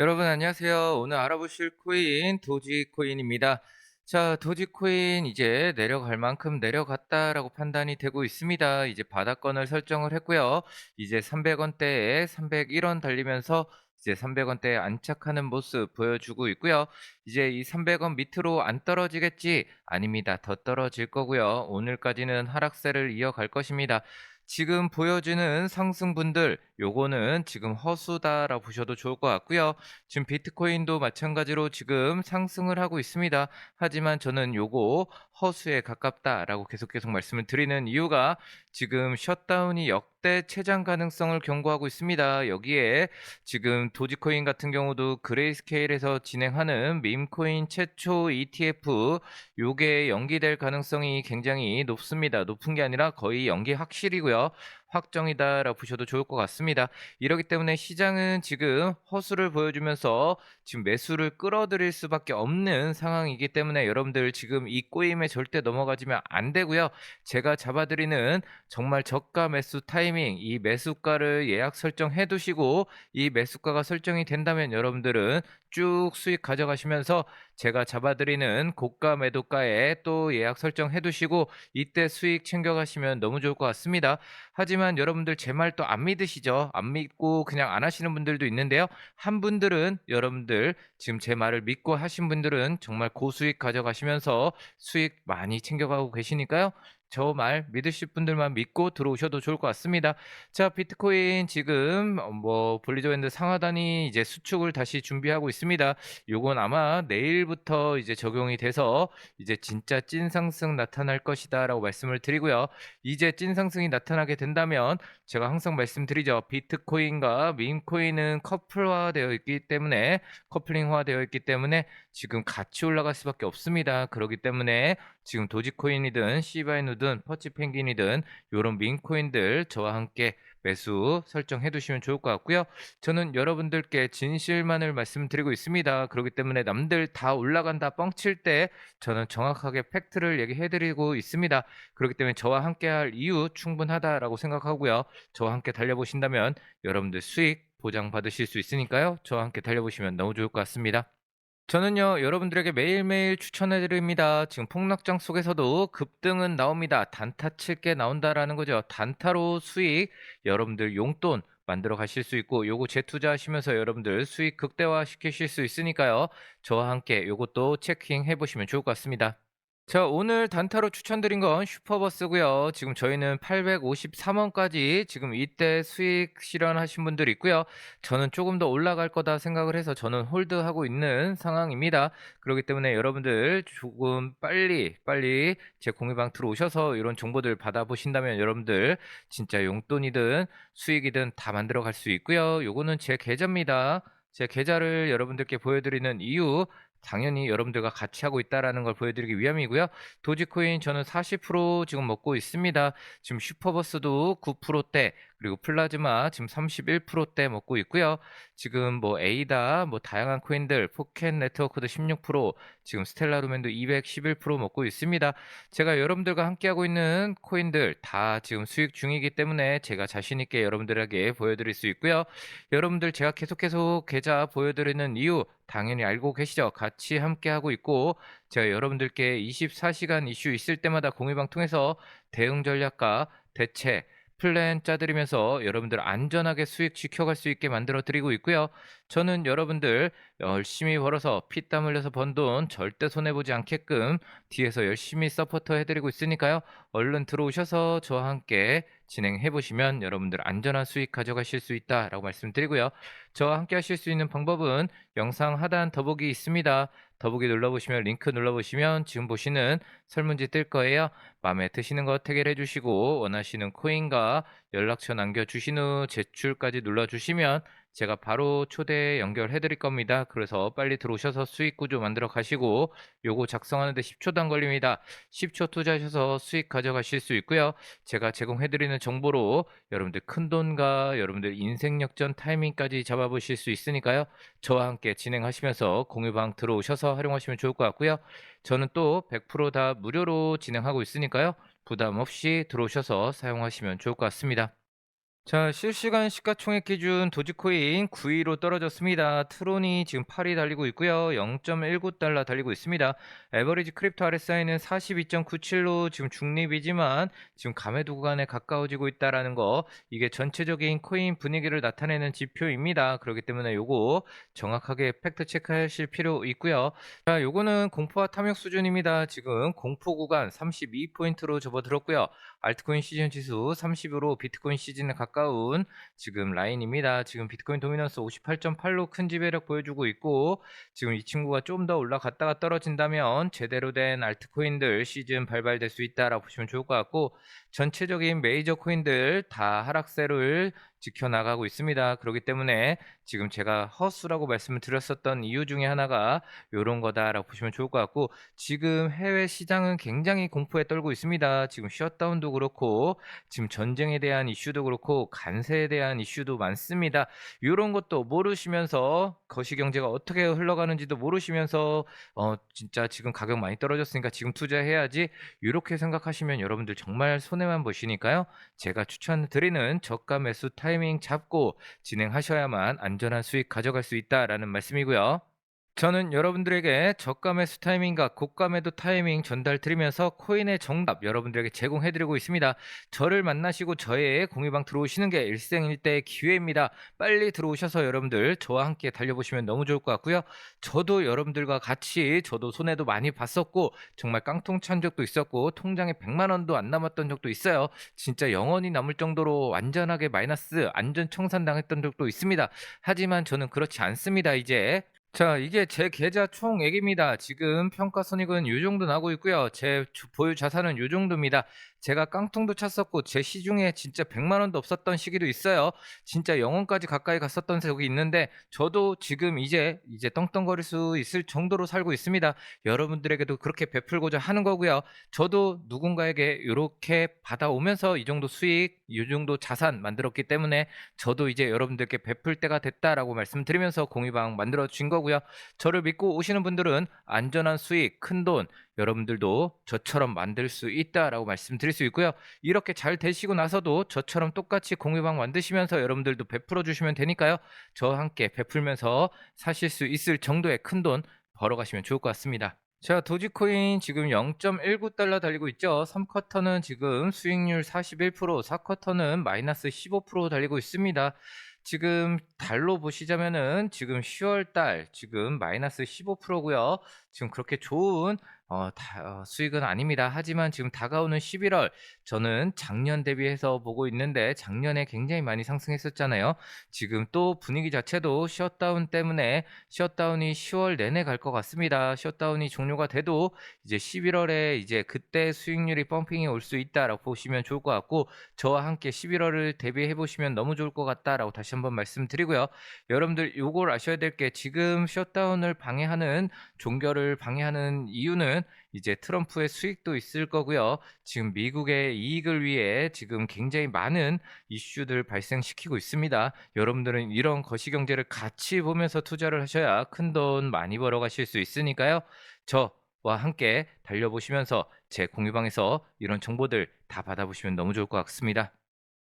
여러분 안녕하세요. 오늘 알아보실 코인 도지코인입니다. 자, 도지코인 이제 내려갈 만큼 내려갔다라고 판단이 되고 있습니다. 이제 바닥권을 설정을 했고요. 이제 300원대에 301원 달리면서 이제 300원대에 안착하는 모습 보여주고 있고요. 이제 이 300원 밑으로 안 떨어지겠지? 아닙니다. 더 떨어질 거고요. 오늘까지는 하락세를 이어갈 것입니다. 지금 보여주는 상승분들 요거는 지금 허수다라고 보셔도 좋을 것 같고요. 지금 비트코인도 마찬가지로 지금 상승을 하고 있습니다. 하지만 저는 요거 허수에 가깝다라고 계속 계속 말씀을 드리는 이유가 지금 셧다운이 역대 최장 가능성을 경고하고 있습니다. 여기에 지금 도지코인 같은 경우도 그레이스케일에서 진행하는 밈코인 최초 ETF 요게 연기될 가능성이 굉장히 높습니다. 높은 게 아니라 거의 연기 확실이고요. 확정이다라고 보셔도 좋을 것 같습니다. 이러기 때문에 시장은 지금 허수를 보여주면서 지금 매수를 끌어들일 수밖에 없는 상황이기 때문에 여러분들 지금 이 꼬임에 절대 넘어가지면 안 되고요. 제가 잡아드리는 정말 저가 매수 타이밍, 이 매수가를 예약 설정해 두시고 이 매수가가 설정이 된다면 여러분들은 쭉 수익 가져가시면서 제가 잡아드리는 고가 매도가에 또 예약 설정해 두시고 이때 수익 챙겨가시면 너무 좋을 것 같습니다. 하지만 여러분들 제 말 또 안 믿으시죠? 안 믿고 그냥 안 하시는 분들도 있는데요. 한 분들은 여러분들 지금 제 말을 믿고 하신 분들은 정말 고수익 가져가시면서 수익 많이 챙겨가고 계시니까요. 저 말 믿으실 분들만 믿고 들어오셔도 좋을 것 같습니다. 자, 비트코인 지금 뭐 볼리저밴드 상하단이 이제 수축을 다시 준비하고 있습니다. 요건 아마 내일부터 이제 적용이 돼서 이제 진짜 찐 상승 나타날 것이다라고 말씀을 드리고요. 이제 찐 상승이 나타나게 된다면 제가 항상 말씀드리죠. 비트코인과 밈코인은 커플화되어 있기 때문에 커플링화되어 있기 때문에 지금 같이 올라갈 수밖에 없습니다. 그렇기 때문에 지금 도지코인이든 시바이누 든 퍼치 펭귄이든 이런 밈코인들 저와 함께 매수 설정해 두시면 좋을 것 같고요. 저는 여러분들께 진실만을 말씀드리고 있습니다. 그렇기 때문에 남들 다 올라간다 뻥칠 때 저는 정확하게 팩트를 얘기해 드리고 있습니다. 그렇기 때문에 저와 함께 할 이유 충분하다라고 생각하고요. 저와 함께 달려보신다면 여러분들 수익 보장 받으실 수 있으니까요. 저와 함께 달려보시면 너무 좋을 것 같습니다. 저는요, 여러분들에게 매일매일 추천해 드립니다. 지금 폭락장 속에서도 급등은 나옵니다. 단타 칠 게 나온다라는 거죠. 단타로 수익, 여러분들 용돈 만들어 가실 수 있고, 요거 재투자하시면서 여러분들 수익 극대화 시키실 수 있으니까요. 저와 함께 요것도 체킹 해 보시면 좋을 것 같습니다. 자, 오늘 단타로 추천드린 건 슈퍼버스고요. 지금 저희는 853원까지 지금 이때 수익 실현하신 분들 있고요. 저는 조금 더 올라갈 거다 생각을 해서 저는 홀드하고 있는 상황입니다. 그렇기 때문에 여러분들 조금 빨리 빨리 제 공유방 들어오셔서 이런 정보들 받아보신다면 여러분들 진짜 용돈이든 수익이든 다 만들어 갈 수 있고요. 요거는 제 계좌입니다. 제 계좌를 여러분들께 보여드리는 이유 당연히 여러분들과 같이 하고 있다라는 걸 보여드리기 위함이고요. 도지코인 저는 40% 지금 먹고 있습니다. 지금 슈퍼버스도 9%대 그리고 플라즈마 지금 31%대 먹고 있고요. 지금 뭐 에이다 뭐 다양한 코인들 포켓 네트워크도 16% 지금 스텔라루멘도 211% 먹고 있습니다. 제가 여러분들과 함께하고 있는 코인들 다 지금 수익 중이기 때문에 제가 자신 있게 여러분들에게 보여드릴 수 있고요. 여러분들 제가 계속 계속 계좌 보여드리는 이유 당연히 알고 계시죠? 같이 함께하고 있고 제가 여러분들께 24시간 이슈 있을 때마다 공유방 통해서 대응 전략과 대체 플랜 짜드리면서 여러분들 안전하게 수익 지켜갈 수 있게 만들어 드리고 있고요. 저는 여러분들 열심히 벌어서 피땀 흘려서 번 돈 절대 손해보지 않게끔 뒤에서 열심히 서포터 해드리고 있으니까요. 얼른 들어오셔서 저와 함께 진행해 보시면 여러분들 안전한 수익 가져가실 수 있다라고 말씀드리고요. 저와 함께 하실 수 있는 방법은 영상 하단 더보기 있습니다. 더보기 눌러보시면 링크 눌러보시면 지금 보시는 설문지 뜰 거예요. 마음에 드시는 거 태결해 주시고 원하시는 코인과 연락처 남겨주신 후 제출까지 눌러주시면 제가 바로 초대 연결해 드릴 겁니다. 그래서 빨리 들어오셔서 수익 구조 만들어 가시고 요거 작성하는데 10초도 안 걸립니다. 10초 투자하셔서 수익 가져가실 수 있고요. 제가 제공해 드리는 정보로 여러분들 큰 돈과 여러분들 인생 역전 타이밍까지 잡아보실 수 있으니까요. 저와 함께 진행하시면서 공유방 들어오셔서 활용하시면 좋을 것 같고요. 저는 또 100%다 무료로 진행하고 있으니까요. 부담 없이 들어오셔서 사용하시면 좋을 것 같습니다. 자, 실시간 시가총액 기준 도지코인 9위로 떨어졌습니다. 트론이 지금 8위 달리고 있고요. 0.19달러 달리고 있습니다. 에버리지 크립토 RSI는 42.97로 지금 중립이지만 지금 감해도 구간에 가까워지고 있다라는 거 이게 전체적인 코인 분위기를 나타내는 지표입니다. 그렇기 때문에 요거 정확하게 팩트 체크하실 필요 있고요. 자, 요거는 공포와 탐욕 수준입니다. 지금 공포 구간 32포인트로 접어들었고요. 알트코인 시즌 지수 30으로 비트코인 시즌에 가까 운 지금 라인입니다. 지금 비트코인 도미넌스 58.8로 큰 지배력 보여주고 있고 지금 이 친구가 좀 더 올라갔다가 떨어진다면 제대로 된 알트코인들 시즌 발발될 수 있다라고 보시면 좋을 것 같고 전체적인 메이저 코인들 다 하락세를 지켜나가고 있습니다. 그렇기 때문에 지금 제가 허수라고 말씀을 드렸었던 이유 중에 하나가 이런 거다라고 보시면 좋을 것 같고 지금 해외 시장은 굉장히 공포에 떨고 있습니다. 지금 셧다운도 그렇고 지금 전쟁에 대한 이슈도 그렇고 간세에 대한 이슈도 많습니다. 이런 것도 모르시면서 거시경제가 어떻게 흘러가는지도 모르시면서 어 진짜 지금 가격 많이 떨어졌으니까 지금 투자해야지 이렇게 생각하시면 여러분들 정말 손해만 보시니까요. 제가 추천드리는 저가 매수 타 이밍 잡고 진행하셔야만 안전한 수익 가져갈 수 있다라는 말씀이고요. 저는 여러분들에게 저가 매수 타이밍과 고가 매도 타이밍 전달 드리면서 코인의 정답 여러분들에게 제공해 드리고 있습니다. 저를 만나시고 저의 공유방 들어오시는 게 일생일대의 기회입니다. 빨리 들어오셔서 여러분들 저와 함께 달려보시면 너무 좋을 것 같고요. 저도 여러분들과 같이 저도 손해도 많이 봤었고 정말 깡통 찬 적도 있었고 통장에 100만 원도 안 남았던 적도 있어요. 진짜 영원히 남을 정도로 완전하게 마이너스 안전 청산 당했던 적도 있습니다. 하지만 저는 그렇지 않습니다. 이제 자, 이게 제 계좌 총액입니다. 지금 평가 손익은 요 정도 나고 있고요. 제 주- 보유 자산은 요 정도입니다. 제가 깡통도 찼었고 제 시중에 진짜 100만 원도 없었던 시기도 있어요. 진짜 영원까지 가까이 갔었던 적이 있는데 저도 지금 이제 이제 떵떵거릴 수 있을 정도로 살고 있습니다. 여러분들에게도 그렇게 베풀고자 하는 거고요. 저도 누군가에게 이렇게 받아오면서 이 정도 수익, 이 정도 자산 만들었기 때문에 저도 이제 여러분들께 베풀 때가 됐다라고 말씀드리면서 공유방 만들어 준 거고요. 저를 믿고 오시는 분들은 안전한 수익, 큰 돈 여러분들도 저처럼 만들 수 있다라고 말씀드릴 수 있고요. 이렇게 잘 되시고 나서도 저처럼 똑같이 공유방 만드시면서 여러분들도 베풀어 주시면 되니까요. 저와 함께 베풀면서 사실 수 있을 정도의 큰 돈 벌어가시면 좋을 것 같습니다. 자, 도지코인 지금 0.19달러 달리고 있죠. 3쿼터는 지금 수익률 41%, 4쿼터는 마이너스 15% 달리고 있습니다. 지금 달로 보시자면은 지금 10월 달 지금 마이너스 15%고요. 지금 그렇게 좋은 어, 다, 어, 수익은 아닙니다. 하지만 지금 다가오는 11월 저는 작년 대비해서 보고 있는데 작년에 굉장히 많이 상승했었잖아요. 지금 또 분위기 자체도 셧다운 때문에 셧다운이 10월 내내 갈 것 같습니다. 셧다운이 종료가 돼도 이제 11월에 이제 그때 수익률이 펌핑이 올 수 있다라고 보시면 좋을 것 같고 저와 함께 11월을 대비해 보시면 너무 좋을 것 같다라고 다시 한번 말씀드리고요. 여러분들 요걸 아셔야 될 게 지금 셧다운을 방해하는 종결을 방해하는 이유는 이제 트럼프의 수익도 있을 거고요. 지금 미국의 이익을 위해 지금 굉장히 많은 이슈들 발생시키고 있습니다. 여러분들은 이런 거시경제를 같이 보면서 투자를 하셔야 큰 돈 많이 벌어 가실 수 있으니까요. 저와 함께 달려보시면서 제 공유방에서 이런 정보들 다 받아보시면 너무 좋을 것 같습니다.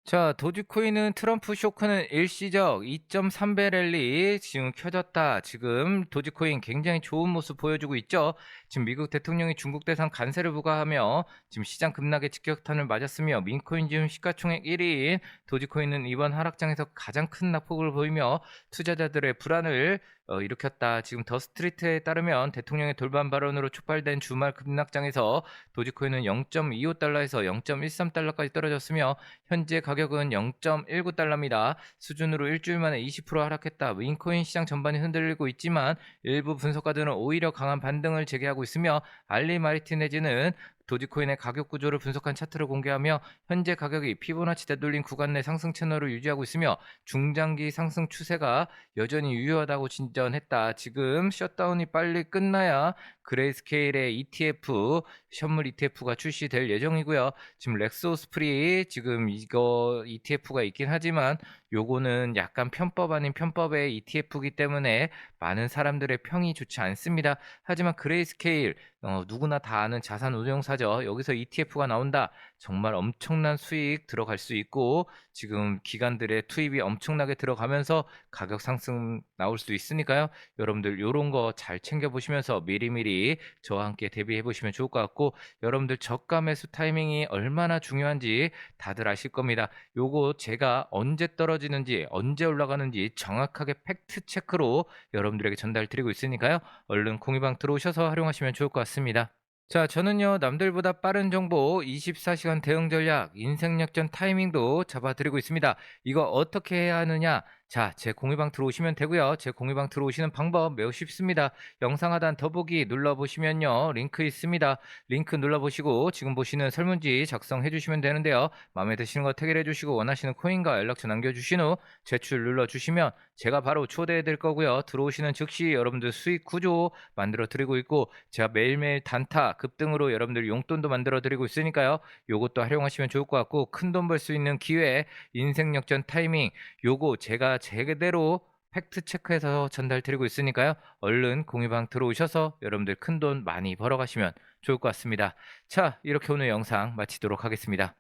자, 도지코인은 트럼프 쇼크는 일시적 2.3배 랠리 지금 켜졌다. 지금 도지코인 굉장히 좋은 모습 보여주고 있죠. 지금 미국 대통령이 중국 대상 관세를 부과하며 지금 시장 급락의 직격탄을 맞았으며 민코인 지금 시가총액 1위인 도지코인은 이번 하락장에서 가장 큰 낙폭을 보이며 투자자들의 불안을 어, 일으켰다. 지금 더 스트리트에 따르면 대통령의 돌발 발언으로 촉발된 주말 급락장에서 도지코인은 0.25달러에서 0.13달러까지 떨어졌으며 현재 가격은 0.19달러입니다. 수준으로 일주일 만에 20% 하락했다. 윈코인 시장 전반이 흔들리고 있지만 일부 분석가들은 오히려 강한 반등을 재개하고 있으며 알리 마리티네즈는 도지코인의 가격 구조를 분석한 차트를 공개하며 현재 가격이 피보나치 되돌린 구간 내 상승 채널을 유지하고 있으며 중장기 상승 추세가 여전히 유효하다고 진전했다. 지금 셧다운이 빨리 끝나야 그레이스케일의 ETF 현물 ETF가 출시될 예정이고요. 지금 렉소스프리 지금 이거 ETF가 있긴 하지만 요거는 약간 편법 아닌 편법의 ETF이기 때문에 많은 사람들의 평이 좋지 않습니다. 하지만 그레이스케일 어, 누구나 다 아는 자산 운용사죠. 여기서 ETF가 나온다. 정말 엄청난 수익 들어갈 수 있고 지금 기관들의 투입이 엄청나게 들어가면서 가격 상승 나올 수 있으니까요. 여러분들 요런 거 잘 챙겨 보시면서 미리미리 저와 함께 대비해 보시면 좋을 것 같고 여러분들 저가 매수 타이밍이 얼마나 중요한지 다들 아실 겁니다. 요거 제가 언제 떨어지는지 언제 올라가는지 정확하게 팩트 체크로 여러분들에게 전달 드리고 있으니까요. 얼른 공유방 들어오셔서 활용하시면 좋을 것 같습니다. 자, 저는요, 남들보다 빠른 정보, 24시간 대응 전략, 인생 역전 타이밍도 잡아드리고 있습니다. 이거 어떻게 해야 하느냐? 자, 제 공유방 들어오시면 되고요. 제 공유방 들어오시는 방법 매우 쉽습니다. 영상 하단 더보기 눌러보시면요. 링크 있습니다. 링크 눌러보시고 지금 보시는 설문지 작성해 주시면 되는데요. 마음에 드시는 거 태그해 주시고 원하시는 코인과 연락처 남겨주신 후 제출 눌러주시면 제가 바로 초대해 드릴 거고요. 들어오시는 즉시 여러분들 수익 구조 만들어 드리고 있고 제가 매일매일 단타 급등으로 여러분들 용돈도 만들어 드리고 있으니까요. 요것도 활용하시면 좋을 것 같고 큰 돈 벌 수 있는 기회 인생 역전 타이밍 요거 제가 제대로 팩트 체크해서 전달 드리고 있으니까요. 얼른 공유방 들어오셔서 여러분들 큰 돈 많이 벌어 가시면 좋을 것 같습니다. 자, 이렇게 오늘 영상 마치도록 하겠습니다.